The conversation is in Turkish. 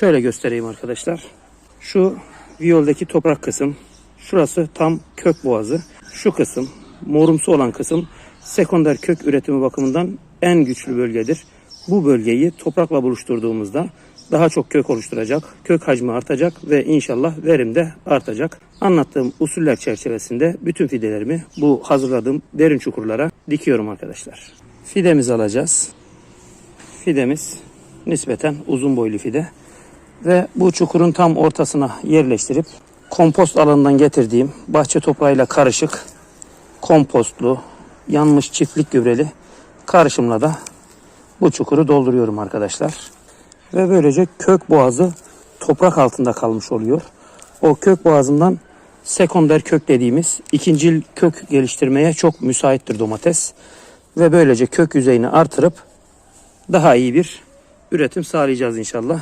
Şöyle göstereyim arkadaşlar. Şu viyoldaki toprak kısım. Şurası tam kök boğazı. Şu kısım morumsu olan kısım sekonder kök üretimi bakımından en güçlü bölgedir. Bu bölgeyi toprakla buluşturduğumuzda daha çok kök oluşturacak, kök hacmi artacak ve inşallah verim de artacak. Anlattığım usuller çerçevesinde bütün fidelerimi bu hazırladığım derin çukurlara dikiyorum arkadaşlar. Fidemizi alacağız. Fidemiz nispeten uzun boylu fide ve bu çukurun tam ortasına yerleştirip kompost alanından getirdiğim bahçe toprağıyla karışık kompostlu yanmış çiftlik gübreli karışımla da bu çukuru dolduruyorum arkadaşlar. Ve böylece kök boğazı toprak altında kalmış oluyor. O kök boğazından sekonder kök dediğimiz ikincil kök geliştirmeye çok müsaittir domates. Ve böylece kök yüzeyini artırıp daha iyi bir üretim sağlayacağız inşallah.